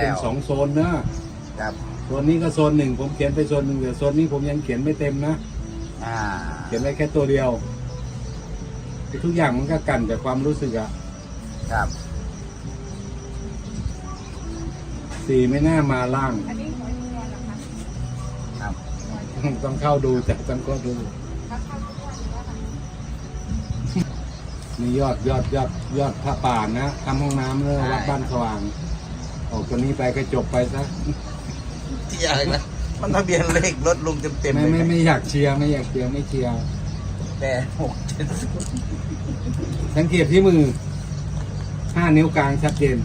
เป็นสองโซนเนอะครับโซนนี้ก็โซนหนึ่งผมเขียนไปโซนหนึ่งแต่โซนนี้ผมยังเขียนไม่เต็มนะอ่าเขียนได้แค่ตัวเดียวทุกอย่างมันก็กันจากความรู้สึกอะครับสี่ไม่น่ามาล่างอันนี้หวยนวลเหรอคะครับ ต้องเข้าดูแต่ต้องเข้าดูถ้าเข้าทุกวันหรือว่าอะไรนี่ยอดยอดยอดยอดพระป่านะทำห้องน้ำเลยวัดบ้านสว่าง ออกตัวนี้ไปก็จบไปซะที่อะไรนะมันทะเบียนเลขรถลุงเต็มๆไม่เลยไม่นะไม่อยากเชียร์ไม่อยากเชียร์ไม่เชียร์แปดหกเจ็ดศูนย์สังเกตที่มือห้านิ้วกลางชัดเจน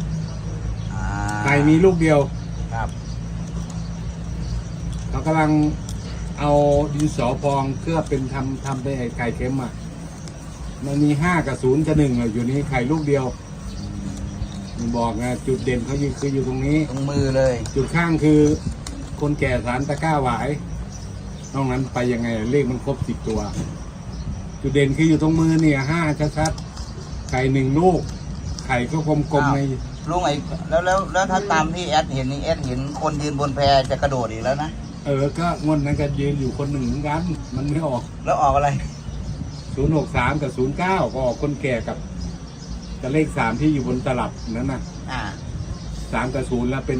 อ่าไข่มีลูกเดียวครับเรากำลังเอาดินสอพองเคลือบเป็นทำทำเป็นไอ้ไข่เค็มอะมันมีห้ากับศูนย์กับหนึ่งอะอยู่นี่ไข่ลูกเดียวมัน บอกนะจุดเด่นเขาอยู่คืออยู่ตรงนี้ ตรงมือเลย จุดข้างคือ คนแก่สารตะกร้าหวายนอกนั้นไปยังไงเลขมันครบสิบตัว จุดเด่นคืออยู่ตรงมือเนี่ยห้าชัดๆไข่หนึ่งลูก ไข่ก็กลมๆใน ลุงไอ้แล้วแล้วแล้วถ้าตามที่แอดเห็นนี่แอดเห็นคนยืนบนแพจะกระโดดอีกแล้วนะ เออ ก็งวดนั้นก็ยืนอยู่คนหนึ่งเหมือนกัน มันไม่ออก แล้วออกอะไรศูนย์หกสามกับศูนย์เก้าก็ออกคนแก่กับ กับเลขสามที่อยู่บนตลับนั้นน่ะอ่า สามกับศูนย์แล้วเป็น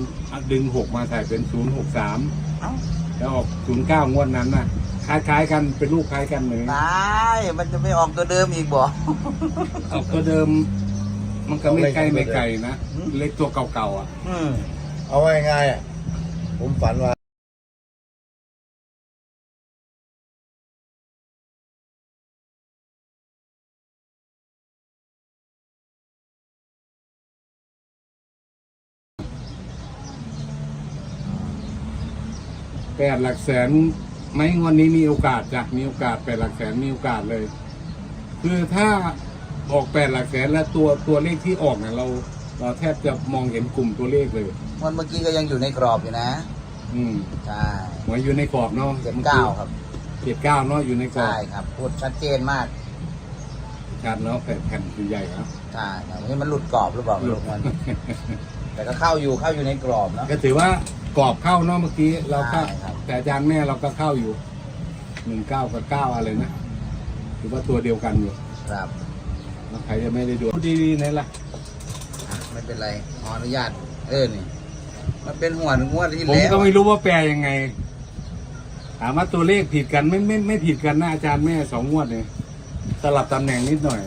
ดึงหกมาใส่เป็นศูนย์หกสามเอ้าแล้วออกศูนย์เก้างวดนั้นน่ะ คล้ายๆกันเป็นลูกคล้ายกันเลยตายมันจะไม่ออกตัวเดิมอีกบ่ ออกตัวเดิม มันก็ไม่ใกล้ไม่ไกลนะอืมเลขตัวเก่าๆอะ อืม เอาไว้ง่ายๆอะผมฝันว่า แปดหลักแสนไหมงวดนี้มีโอกาสจ้ะมีโอกาสแปดหลักแสนมีโอกาสเลย คือถ้าออกแปดหลักแสนแล้วตัวตัวเลขที่ออกเนี่ยเรา เราแทบจะมองเห็นกลุ่มตัวเลขเลย วันเมื่อกี้ก็ยังอยู่ในกรอบอยู่นะ อืมใช่หวยอยู่ในกรอบเนาะเจ็ดเก้าครับเจ็ดเก้าเนาะอยู่ในกรอบใช่ครับพูดชัดเจนมากชัดเนาะแผ่นแผ่นใหญ่ๆครับใช่ครับนี่มันหลุดกรอบหรือเปล่าไม่รู้มันแต่ก็เข้าอยู่เข้าอยู่ในกรอบเนาะก็ถือว่ากรอบเข้าเนาะเมื่อกี้เราก็ใช่ครับ แต่อาจารย์แม่เราก็เข้าอยู่หนึ่งเก้ากับเก้าอะไรนะถือว่าตัวเดียวกันอยู่ครับแล้วใครจะไม่ได้ดูดีๆนี่ล่ะอะไม่เป็นไรขออนุญาต เออนี่มันเป็นหัวงวดที่ผมแล้วก็ไม่รู้ว่าแปลยังไง ถามว่าตัวเลขผิดกันไม่ไม่ไม่ผิดกันนะอาจารย์แม่สองงวดเนี่ยสลับตำแหน่งนิดหน่อย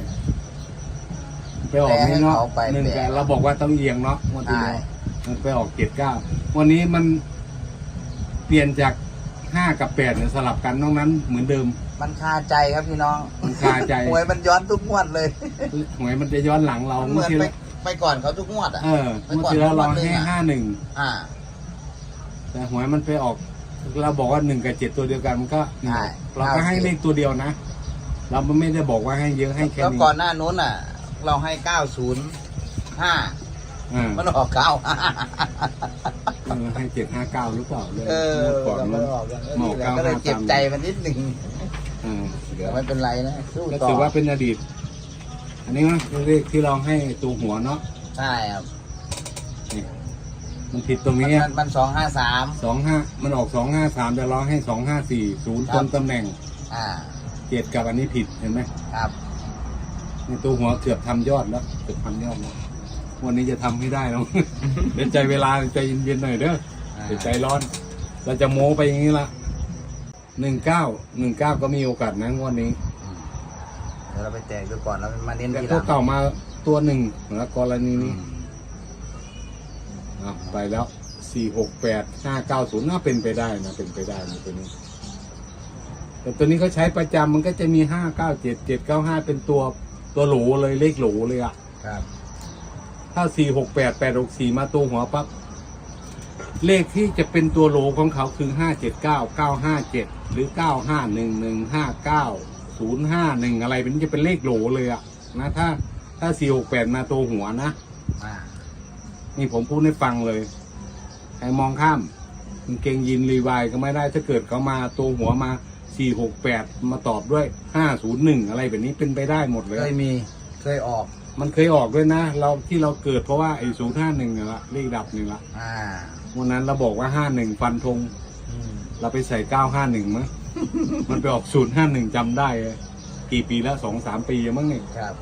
ไปออกนี่เนาะแปลให้เขาไปหนึ่งแปลแต่เราบอกว่าต้องเอียงเนาะงวดที่ใช่แล้วมันไปออกเจ็ดเก้าวันนี้มันเป ลี่ยนจากห้ากับแปดเนี่ยสลับกันนอกนั้นเหมือนเดิม มันคาใจครับพี่น้องมันคาใจ หวยมันย้อนทุกงวดเลยหวยมันจะย้อนหลังเรามันเหเมื่มืออนที่ไปแล้วไปก่อนเขาทุกงวดอะเออเมื่อที่แล้วเราให้ห้าหนึ่งอ่า แต่หวยมันไปออก เราบอกว่าหนึ่งกับเจ็ดตัวเดียวกันมันก็ใช่เราก็ให้เลขตัวเดียวนะเราไม่ได้บอกว่าให้เยอะให้แค่แล้วนี้ก่อนหน้านู้นอะ เราให้เก้าศูนย์ห้าอ่ามันออกเก้าเออให้เจ็ดห้าเก้าหรือเปล่าเลยเออก่อนเรานู้ไม่นออกกันหมอนี่แหละเก้าก็เลยห้าเจ็บตาม ใจมันนิดหนึ่งอ่าเดี๋ยวไม่เป็นไรนะสู้ก็ต่อถือว่าเป็นอดีต อันนี้นะเลขที่เราให้ตัวหัวเนาะใช่ครับนี่มันผิดตรงมันนี้มันมันสองห้าสามสองห้ามันออกสองห้าสามแต่เราให้สองห้าสี่ศูนย์ครัตรบงตำแหน่งอ่าเจ็ดกับอันนี้ผิดเห็นไหมครับในตัวหัวเกือบทำยอดแล้วเกือบทำยอดแล้ว วันนี้จะทำให้ได้แล้วเดี๋ยวใจเวลาใจเย็นๆหน่อยเด้ออ่าเดี๋ยวใจร้อน เราจะโม้ไปอย่างนี้ละหนึ่งเก้าหนึ่งเก้าก็มีโอกาสนะงวดนี้อืมเดี๋ยวเราไปแจกดูก่อนแล้วมาเน้นแต่ทีหพวลักงเก่ามาตัวหนึ่งแล้วกรณีอืนี้มอะไปแล้วสี่หกแปดห้าเก้าศูนย์น่าเป็นไปได้นะเป็นไปได้นะตัวนี้ แต่ตัวนี้เขาใช้ประจำมันก็จะมีห้าเก้าเจ็ดเจ็ดเก้าห้าเป็นตัวตัวโหลเลยเลขโหลเลยอะครับ ถ้าสี่หกแปดแปดหกสี่มาตัวหัวปั๊บเลขที่จะเป็นตัวโหลของเขาคือห้าเจ็ดเก้าเก้าห้าเจ็ดหรือเก้าห้าหนึ่งหนึ่งห้าเก้าศูนย์ห้าหนึ่งอะไรเป็นจะเป็นเลขโหลเลยอะนะถ้าถ้าสี่หกแปดมาตัวหัวนะอ่านี่ผมพูดให้ฟังเลยใครมองข้ามกางเกงยีนรีวายก็ไม่ได้ถ้าเกิดเขามาตัวหัวมาสี่หกแปดมาตอบด้วยห้าศูนย์หนึ่งอะไรแบบนี้เป็นไปได้หมดเลเคยยมีเคยออก มันเคยออกด้วยนะ เราที่เราเกิดเพราะว่าไอ้ศูนย์ห้าหนึ่งละเลขดับหนึ่งละอ่าวันนั้นเราบอกว่าห้าหนึ่งฟันธงอืมเราไปใส่เก้าห้าหนึ่งมั้ง มันไปออกศูนย์ห้าหนึ่งจำได้เลยกี่ปีแล้วสองสามปีมั้งเนี่ย ครับ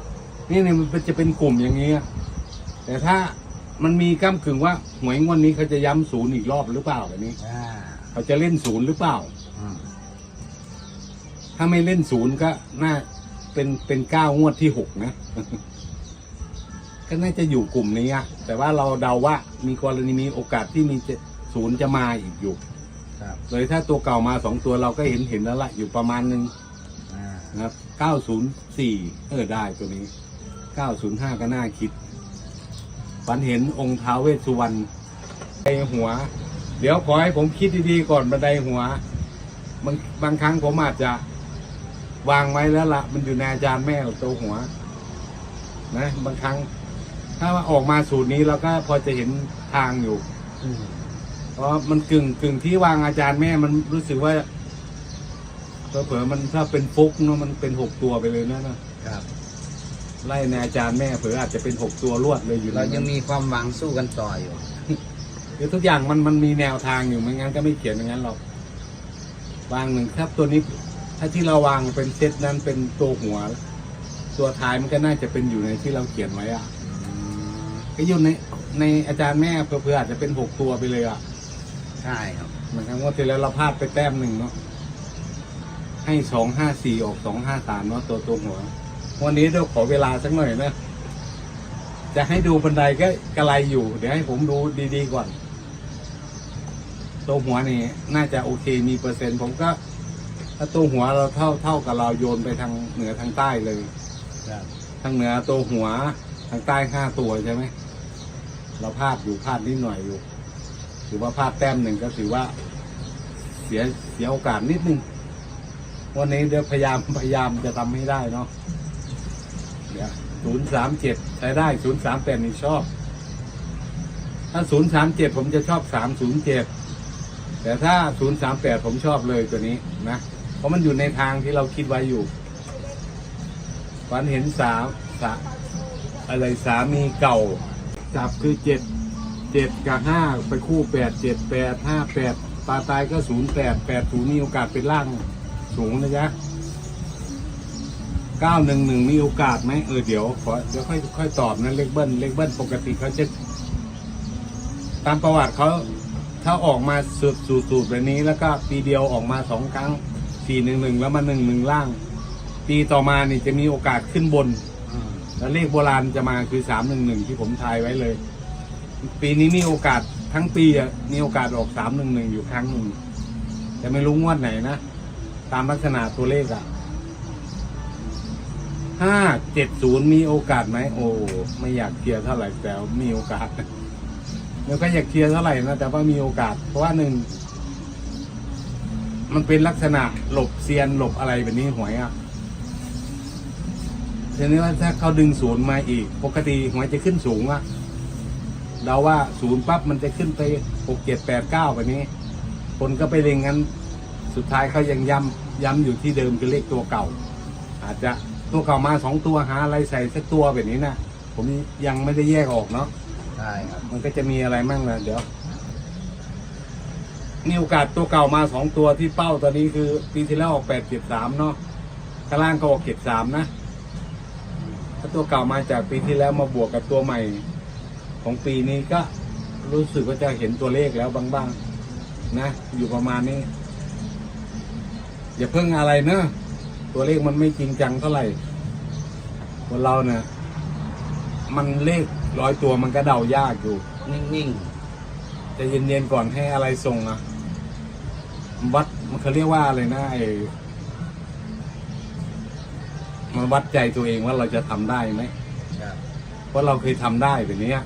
นี่เนี่ยมันจะเป็นกลุ่มอย่างนี้อะแต่ถ้ามันมีก้ากึ่งว่าหวยงวดนี้เขาจะย้ำศูนย์อีกรอบหรือเปล่าแบบนี้อ่าเขาจะเล่นศูนย์หรือเปล่า อืมถ้าไม่เล่นศูนย์ก็น่าเป็นเป็นเก้างวดที่หกนะ ก็น่าจะอยู่กลุ่มนี้อะแต่ว่าเราเดาว่ามีกรณีมีโอกาสที่มีจะศูนย์จะมาอีกอยู่ครับเลยถ้าตัวเก่ามาสองตัวเราก็เห็นเห็นแล้วละอยู่ประมาณหนึ่งอ่านะครับ904เออได้ตัวนี้905ก็น่าคิดฝันเห็นองค์ท้าวเวสสุวรรณในหัว เดี๋ยวขอให้ผมคิดดีๆก่อนบันไดหัวบางบางครั้งผมอาจจะวางไว้แล้วละมันอยู่ในอาจารย์แม่ของตัวหัว นะ บางครั้ง ถ้าว่าออกมาสูตรนี้เราก็พอจะเห็นทางอยู่ อืมเพราะมันกึ่งกึ่งที่วางอาจารย์แม่มันรู้สึกว่าเผลอๆมันถ้าเป็นฟุกเนาะมันเป็นหกตัวไปเลยนะนะครับ ไล่ในอาจารย์แม่เผลออาจจะเป็นหกตัวรวดเลยอยู่ในเรานั้นยังมีความหวังสู้กันต่ออยู่คือทุกอย่างมันมันมีแนวทางอยู่ไม่งั้นก็ไม่เขียนอย่างนั้นหรอกวางหนึ่งครับตัวนี้ ถ้าที่เราวางเป็นเซตนั้นเป็นตัวหัว ตัวท้ายมันก็น่าจะเป็นอยู่ในที่เราเขียนไว้อะ ก็อยู่ในในอาจารย์แม่เผื่อๆอาจจะเป็นหกตัวไปเลยอะใช่ครับ เหมือนครั้งว่าที่แล้วเราพลาดไปแต้มหนึ่งเนาะ ให้สองห้าสี่ออกสองห้าสามเนาะตัวตัวหัว วันนี้เดี๋ยวขอเวลาสักหน่อยนะ จะให้ดูบันไดก็กระไรอยู่ เดี๋ยวให้ผมดูดีๆก่อน ตัวหัวนี่น่าจะโอเคมีเปอร์เซ็นต์ ผมก็ ถ้าตัวหัวเราเท่าเท่ากับเราโยนไปทางเหนือทางใต้เลยครับทางเหนือตัวหัวทางใต้ห้าตัวใช่ไหม เราพลาดอยู่พลาดนิดหน่อยอยู่ ถือว่าพลาดแต้มหนึ่งก็ถือว่าเสียเสียโอกาสนิดนึง วันนี้เดี๋ยวพยายามพยายามจะทำให้ได้เนาะเดี๋ยวศูนย์สามเจ็ดใช้ได้ศูนย์สามแปดนี่ชอบ ถ้าศูนย์สามเจ็ดผมจะชอบสามศูนย์เจ็ดแต่ถ้าศูนย์สามแปดผมชอบเลยตัวนี้นะ เพราะมันอยู่ในทางที่เราคิดไว้อยู่ฝันเห็นสามสาอะไรสามีเก่า จับคือเจ็ดเจ็ดกับห้าไปคู่แปดเจ็ดแปดห้าแปดตาตายก็ศูนย์แปดแปดศูนย์มีโอกาสเป็นล่างสูงนะจ๊ะเก้าหนึ่งหนึ่งมีโอกาสไหมเออเดี๋ยวขอเดี๋ยวค่อยค่อยตอบนะเลขเบิ้ลเลขเบิ้ลปกติเขาจะตามประวัติเขาถ้าออกมาสูตรสูตรแบบนี้แล้วก็ปีเดียวออกมาสองครั้งสี่หนึ่งหนึ่งแล้วมาหนึ่งหนึ่งล่าง ปีต่อมานี่จะมีโอกาสขึ้นบน แล้วเลขโบราณจะมาคือสามหนึ่งหนึ่งที่ผมทายไว้เลย ปีนี้มีโอกาสทั้งปีอะมีโอกาสออกสามหนึ่งหนึ่งอยู่ครั้งหนึ่งแต่ไม่รู้งวดไหนนะตามลักษณะตัวเลขอะห้าเจ็ดศูนย์มีโอกาสไหมโอ้ไม่อยากเคลียร์เท่าไหร่แต่มีโอกาสแล้วก็อยากเคลียร์เท่าไหร่นะแต่ว่ามีโอกาส เพราะว่าหนึ่งมันเป็นลักษณะหลบเซียนหลบอะไรแบบนี้หวยอะ ทีนี้ว่าถ้าเขาดึงศูนย์มาอีก ปกติหวยจะขึ้นสูงอะเดาว่าศูนย์ปั๊บมันจะขึ้นไปหกเจ็ดแปดเก้าแบบนี้ คนก็ไปเล็งงั้น สุดท้ายเขายังย้ำย้ำอยู่ที่เดิมคือเลขตัวเก่า อาจจะตัวเก่ามาสองตัวหาอะไรใส่สักตัวแบบนี้นะผมยังไม่ได้แยกออกเนาะใช่ครับมันก็จะมีอะไรมั่งนะเดี๋ยวมีโอกาสตัวเก่ามาสองตัวที่เป้าตอนนี้คือปีที่แล้วออกแปดเจ็ดสามเนาะข้างล่างก็ออกเจ็ดสามนะ ถ้าตัวเก่ามาจากปีที่แล้วมาบวกกับตัวใหม่ ของปีนี้ก็รู้สึกว่าจะเห็นตัวเลขแล้วบางๆนะ อยู่ประมาณนี้ อย่าเพิ่งอะไรเนอะตัวเลขมันไม่จริงจังเท่าไหร่คนเราเนี่ยมันเลขร้อยตัวมันก็เดายากอยู่ นิ่งใจะเย็นๆก่อนให้อะไรส่งอะวัดมันเขาเรียกว่าอะไรนะไอ้มัน วัดใจตัวเองว่าเราจะทำได้ไหมๆครับเพราะเราเคยทำได้แบบเนี้ย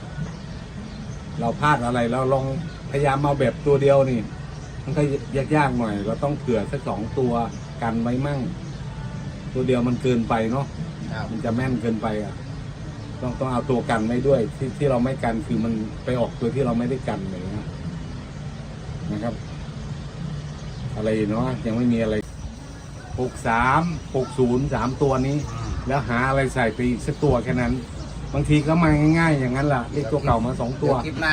เราพลาดอะไรเราลองพยายามเอาแบบตัวเดียวนี่ มันก็ยากๆหน่อย เราต้องเผื่อสักสองตัวกันไว้มั่ง ตัวเดียวมันเกินไปเนาะครับมันจะแม่นเกินไปอะ ต้องต้องเอาตัวกันไว้ด้วย ที่ที่เราไม่กันคือมันไปออกตัวที่เราไม่ได้กันอะไรเลยนะนะครับ อะไรเนาะยังไม่มีอะไร หกสามหกศูนย์สามตัวนี้อืมแล้วหาอะไรใส่ไปอีกสักตัวแค่นั้น บางทีก็มาง่ายๆ อย่างนั้นแหละเลขตัวเก่ามาสองตัวเดี๋ยวคลิปหน้า